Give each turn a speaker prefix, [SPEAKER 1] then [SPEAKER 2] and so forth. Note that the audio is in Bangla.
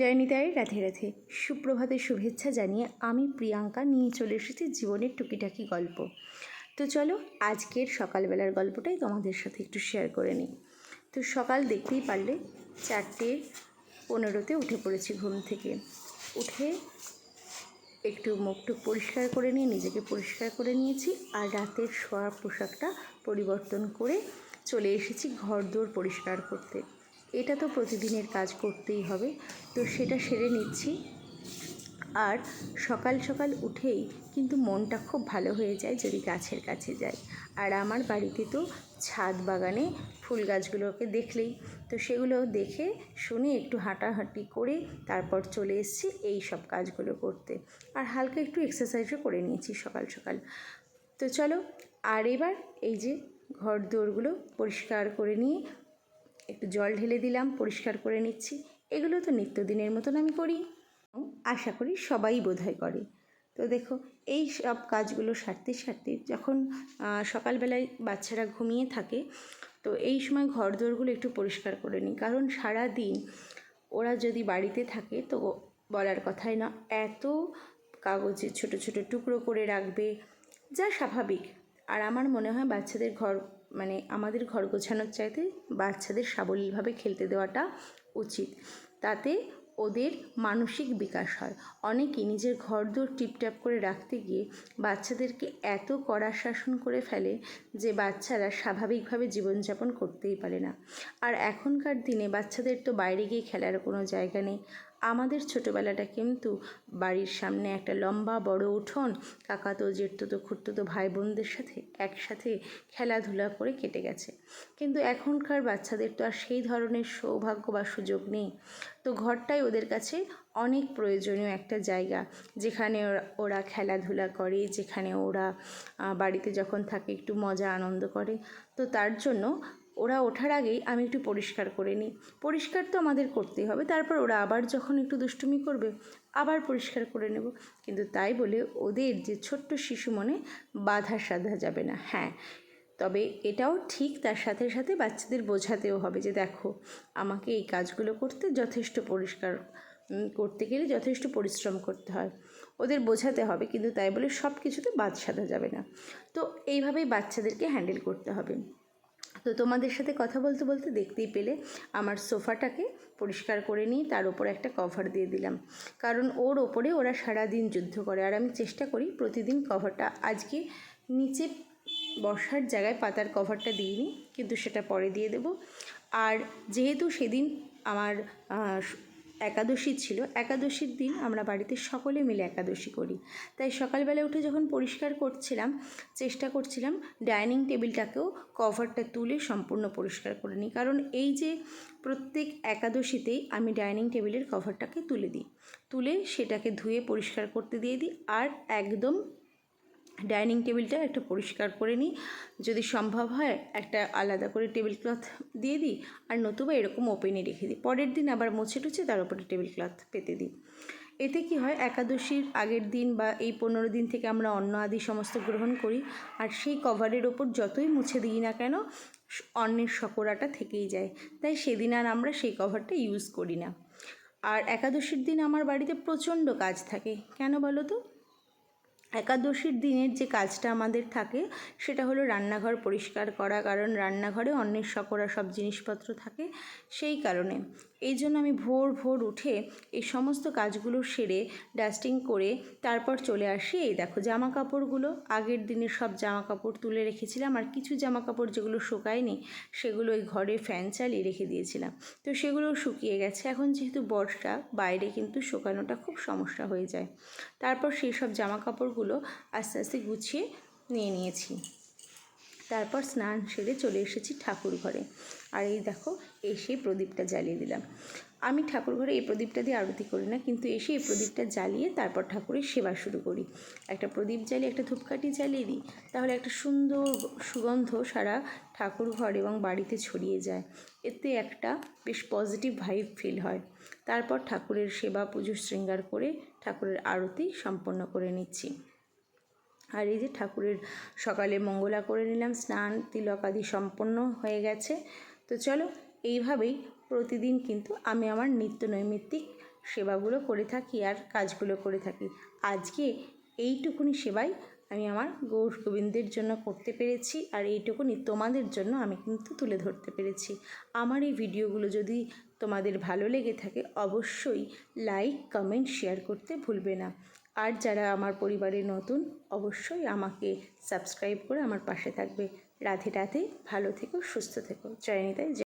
[SPEAKER 1] রাধে রাধে। সুপ্রভাতের শুভেচ্ছা জানিয়ে আমি প্রিয়াঙ্কা নিয়ে চলে এসেছি জীবনের টুকিটাকি গল্প। তো চলো আজকের সকালবেলার গল্পটাই তোমাদের সাথে একটু শেয়ার করে নিই। তো সকাল দেখতেই পারলে চারটে পনেরোতে উঠে পড়েছি ঘুম থেকে। উঠে একটু মুখটুক পরিষ্কার করে নিয়ে, নিজেকে পরিষ্কার করে নিয়েছি আর রাতের শোয়ার পোশাকটা পরিবর্তন করে চলে এসেছি ঘর দোর পরিষ্কার করতে। এটা তো প্রতিদিনের কাজ করতেই হবে। তো সেটা সেরে নিচ্ছি। আর সকাল সকাল উঠেই কিন্তু মনটা খুব ভালো হয়ে যায় যদি গাছের কাছে যাই। আর আমার বাড়িতে তো ছাদ বাগানে ফুল গাছগুলোকে দেখলেই। তো সেগুলো দেখে শুনে একটু হাঁটাহাঁটি করে তারপর চলে এসেছি এই সব কাজগুলো করতে। আর হালকা একটু এক্সারসাইজও করে নিয়েছি সকাল সকাল। তো চলো, আর এবার এই যে ঘর দোরগুলো পরিষ্কার করে নিয়ে একটু জল ঢেলে দিলাম, পরিষ্কার করে নিচ্ছি। এগুলো তো নিত্যদিনের মতন আমি করি। আশা করি সবাই বোধহয় করে। তো দেখো, এই সব কাজগুলো সারতে সারতে যখন সকালবেলায় বাচ্চারা ঘুমিয়ে থাকে, তো এই সময় ঘর দোরগুলো একটু পরিষ্কার করে নিই। কারণ সারা দিন ওরা যদি বাড়িতে থাকে, তো বলার কথাই না। এত কাগজে, ছোট ছোট টুকরো করে রাখবে, যা স্বাভাবিক। আর আমার মনে হয় বাচ্চাদের ঘর মানে আমাদের ঘর গোছানোর চাইতে বাচ্চাদের সাবলীলভাবে খেলতে দেওয়াটা উচিত। তাতে ওদের মানসিক বিকাশ হয়। অনেকেই নিজের ঘর ঘরদোর টিপটাপ করে রাখতে গিয়ে বাচ্চাদেরকে এত কড়া শাসন করে ফেলে যে বাচ্চারা স্বাভাবিকভাবে জীবনযাপন করতেই পারে না। আর এখনকার দিনে বাচ্চাদের তো বাইরে গিয়ে খেলার কোনো জায়গা নেই। আমাদের ছোটোবেলাটা কিন্তু বাড়ির সামনে একটা লম্বা বড় উঠোন, কাকাতো জেঠতো খুঁড়তো ভাই বোনদের সাথে একসাথে খেলাধুলা করে কেটে গেছে। কিন্তু এখনকার বাচ্চাদের তো আর সেই ধরনের সৌভাগ্য বা সুযোগ নেই। তো ঘরটাই ওদের কাছে অনেক প্রয়োজনীয় একটা জায়গা, যেখানে ওরা- ওরা খেলাধুলা করে, যেখানে ওরা বাড়িতে যখন থাকে একটু মজা, আনন্দ করে। তো তার জন্য ওরা ওঠার আগেই আমি একটু পরিষ্কার করে নিই। পরিষ্কার তো আমাদের করতেই হবে। তারপর ওরা আবার যখন একটু দুষ্টুমি করবে, আবার পরিষ্কার করে নেব। কিন্তু তাই বলে ওদের যে ছোট্ট শিশু মনে বাধা সাধা যাবে না। হ্যাঁ তবে এটাও ঠিক তার সাথে সাথে বাচ্চাদের বোঝাতেও হবে যে দেখো, আমাকে এই কাজগুলো করতে যথেষ্ট পরিষ্কার করতে গেলে যথেষ্ট পরিশ্রম করতে হয়। ওদের বোঝাতে হবে, কিন্তু তাই বলে সব কিছুতে বাদ সাধা যাবে না। তো এইভাবেই বাচ্চাদেরকে হ্যান্ডেল করতে হবে। তো তোমাদের সাথে কথা বলতে বলতে দেখতেই পেলে আমার সোফাটাকে পরিষ্কার করে নিয়ে তার ওপর একটা কভার দিয়ে দিলাম। কারণ ওর ওপরে ওরা সারা দিন যুদ্ধ করে। আর আমি চেষ্টা করি প্রতিদিন কভারটা আজকে নিচে বসার জায়গায় পাতার কভারটা দিইনি, কিন্তু সেটা পরে দিয়ে দেব। আর যেহেতু সেদিন আমার একাদশী ছিল। একাদশীর দিন আমরা বাড়িতে সকলে মিলে একাদশী করি। তাই সকালবেলা উঠে যখন পরিষ্কার করছিলাম, চেষ্টা করছিলাম ডাইনিং টেবিলটাকেও কভারটা তুলে সম্পূর্ণ পরিষ্কার করে নিই। কারণ এই যে প্রত্যেক একাদশীতেই আমি ডাইনিং টেবিলের কভারটাকে তুলে দিই। তুলে সেটাকে ধুয়ে পরিষ্কার করতে দিয়ে দিই আর একদম ডাইনিং টেবিলটা একটু পরিষ্কার করে নিই। যদি সম্ভব হয়, একটা আলাদা করে টেবিল ক্লথ দিয়ে দিই আর নতুবা এরকম ওপেনে রেখে দিই। পরের দিন আবার মুছে টুছে তার উপরে টেবিল ক্লথ পেতে দিই। এতে কি হয়, একাদশীর আগের দিন বা এই পনেরো দিন থেকে আমরা অন্ন আদি সমস্ত গ্রহণ করি আর সেই কভারের ওপর যতই মুছে দিই না কেন, অন্নের শকরাটা থেকেই যায়। তাই সেদিন আর আমরা সেই কভারটা ইউজ করি না। আর একাদশীর দিন আমার বাড়িতে প্রচণ্ড কাজ থাকে। কেন বলো তো? একাদশীর দিনের যে কাজটা আমাদের থাকে, সেটা হলো রান্নাঘর পরিষ্কার করা। কারণ রান্নাঘরে অন্যের সকরা সব জিনিসপত্র থাকে সেই কারণে। এই জন্য আমি ভোর ভোর উঠে এই সমস্ত কাজগুলো সেরে ডাস্টিং করে তারপর চলে আসি এই দেখো জামা কাপড়গুলো আগের দিনের সব জামা কাপড় তুলে রেখেছিলাম আর কিছু জামা কাপড় যেগুলো শুকায়নি সেগুলো ওই ঘরে ফ্যান চালিয়ে রেখে দিয়েছিলাম। তো সেগুলো শুকিয়ে গেছে। এখন যেহেতু বর্ষা, বাইরে কিন্তু শুকানোটা খুব সমস্যা হয়ে যায়। তারপর সেই সব জামা কাপড়গুলো আস্তে আস্তে গুছিয়ে নিয়ে নিয়েছি। তারপর স্নান সেরে চলে এসেছি ঠাকুর ঘরে। আর এই দেখো, এসে প্রদীপটা জ্বালিয়ে দিলাম। আমি ঠাকুর ঘরে এই প্রদীপটা দিয়ে আরতি করি না, কিন্তু এসে এই প্রদীপটা জ্বালিয়ে তারপর ঠাকুরের সেবা শুরু করি। একটা প্রদীপ জ্বালিয়ে, একটা ধূপকাঠি জ্বালিয়ে দিই, তাহলে একটা সুন্দর সুগন্ধ সারা ঠাকুর ঘর এবং বাড়িতে ছড়িয়ে যায়। এতে একটা বেশ পজিটিভ ভাইব ফিল হয়। তারপর ঠাকুরের সেবা পুজো শৃঙ্গার করে ঠাকুরের আরতি সম্পন্ন করে নিচ্ছি। আর এই যে ঠাকুরের সকালে মঙ্গলা করে নিলাম, স্নান, তিলক আদি সম্পন্ন হয়ে গেছে। তো চলো, এইভাবেই প্রতিদিন কিন্তু আমি আমার নিত্য নৈমিত্তিক সেবাগুলো করে থাকি আর কাজগুলো করে থাকি। আজকে এইটুকুনি সেবাই আমি আমার গৌর গোবিন্দের জন্য করতে পেরেছি আর এইটুকুনি তোমাদের জন্য আমি কিন্তু তুলে ধরতে পেরেছি। আমার এই ভিডিওগুলো যদি তোমাদের ভালো লেগে থাকে, অবশ্যই লাইক, কমেন্ট, শেয়ার করতে ভুলবে না। আর যারা আমার পরিবারে নতুন, অবশ্যই আমাকে সাবস্ক্রাইব করে আমার পাশে থাকবে। রাধে রাধে, ভালো থেকো, সুস্থ থেকো। জয়নিতায় জয়